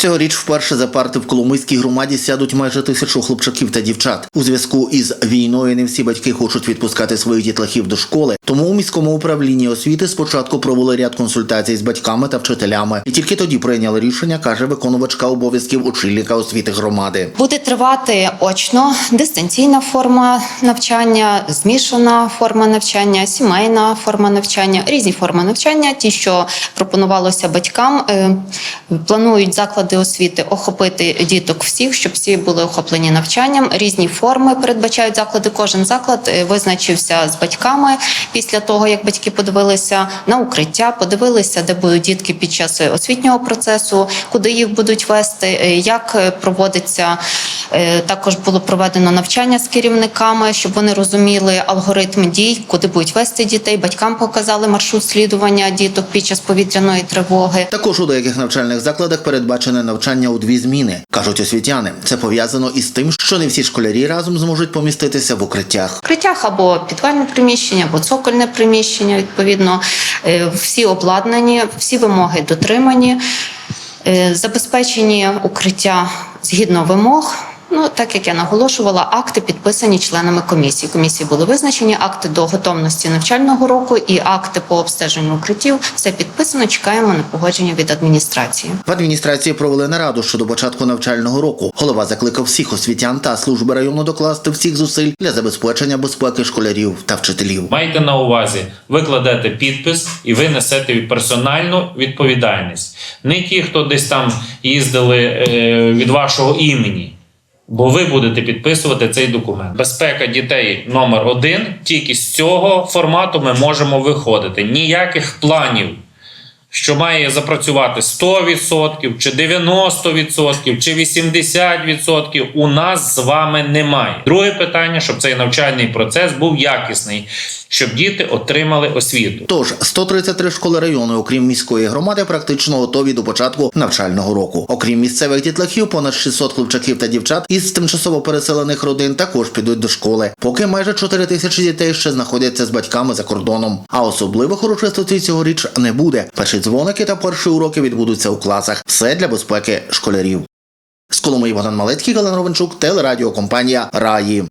Цьогоріч вперше за парти в Коломийській громаді сядуть майже тисячу хлопчаків та дівчат. У зв'язку із війною не всі батьки хочуть відпускати своїх дітлахів до школи. Тому у міському управлінні освіти спочатку провели ряд консультацій з батьками та вчителями, і тільки тоді прийняли рішення, каже виконувачка обов'язків очільника освіти громади. Буде тривати очно дистанційна форма навчання, змішана форма навчання, сімейна форма навчання, різні форми навчання. Ті, що пропонувалося батькам, е, планують заклади освіти охопити діток всіх, щоб всі були охоплені навчанням. Різні форми передбачають заклади. Кожен заклад е, визначився з батьками після того, як батьки подивилися на укриття, подивилися, де будуть дітки під час освітнього процесу, куди їх будуть вести, е, як е, проводиться. Також було проведено навчання з керівниками, щоб вони розуміли алгоритм дій, куди будуть вести дітей. Батькам показали маршрут слідування діток під час повітряної тривоги. Також у деяких навчальних закладах передбачене навчання у дві зміни, кажуть освітяни. Це пов'язано із тим, що не всі школярі разом зможуть поміститися в укриттях. Укриттях або підвальне приміщення, або цокольне приміщення. Відповідно, Е, всі обладнані, всі вимоги дотримані, Е, забезпечені укриття згідно вимог. Ну, так як я наголошувала, акти підписані членами комісії. Комісії були визначені акти до готовності навчального року і акти по обстеженню укриттів. Все підписано. Чекаємо на погодження від адміністрації. В адміністрації провели нараду щодо початку навчального року. Голова закликав всіх освітян та служби району докласти всіх зусиль для забезпечення безпеки школярів та вчителів. Майте на увазі, ви кладете підпис і ви несете персональну відповідальність. Не ті, хто десь там їздили е, від вашого імені. Бо ви будете підписувати цей документ. Безпека дітей номер один. Тільки з цього формату ми можемо виходити. Ніяких планів, що має запрацювати 100% чи 90% чи 80% у нас з вами немає. Друге питання, щоб цей навчальний процес був якісний, щоб діти отримали освіту. Тож 133 школи району, окрім міської громади, практично готові до початку навчального року. Окрім місцевих дітлахів, понад 600 хлопчаків та дівчат із тимчасово переселених родин також підуть до школи. Поки майже 4 тисячі дітей ще знаходяться з батьками за кордоном. А особливих урочистостей цьогоріч не буде. Перші дзвоники та перші уроки відбудуться у класах. Все для безпеки школярів. З Коломиї Богдан Малецький, Галина Ровенчук, телерадіокомпанія Раї.